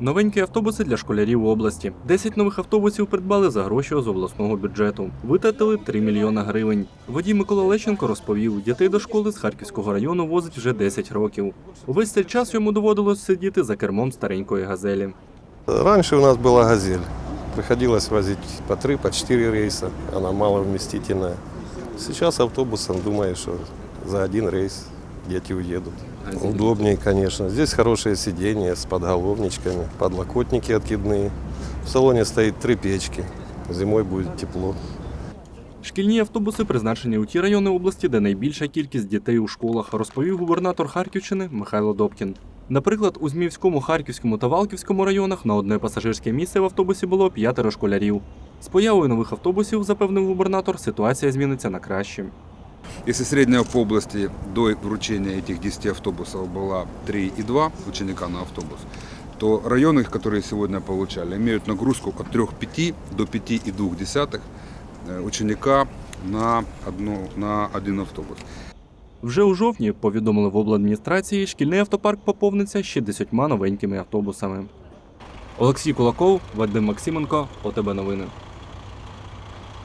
Новенькі автобуси для школярів області. 10 нових автобусів придбали за гроші з обласного бюджету. Витратили 3 мільйона гривень. Водій Микола Лещенко розповів, дітей до школи з Харківського району возить вже 10 років. Увесь цей час йому доводилось сидіти за кермом старенької газелі. Раньше у нас была «Газель». Приходилось возить по три, по четыре рейса. Она маловместительная. Сейчас автобусом, думаю, что за один рейс дети уедут. Удобнее, конечно. Здесь хорошие сиденья с подголовничками, подлокотники откидные. В салоне стоит три печки. Зимой будет тепло. Шкільні автобуси призначені у ті райони області, де найбільша кількість дітей у школах, розповів губернатор Харківщини Михайло Добкін. Наприклад, у Зміївському, Харківському та Валківському районах на одне пасажирське місце в автобусі було п'ятеро школярів. З появою нових автобусів, запевнив губернатор, ситуація зміниться на краще. Если средняя по области до вручения этих 10 автобусов была 3,2 ученика на автобус, то районы, которые сегодня получали, имеют нагрузку от 3,5 до 5,2 э, ученика на, одну, на один автобус. Вже у жовтні, повідомили в обладміністрації, шкільний автопарк поповниться ще десятьма новенькими автобусами. Олексій Кулаков, Вадим Максименко, ОТБ Новини.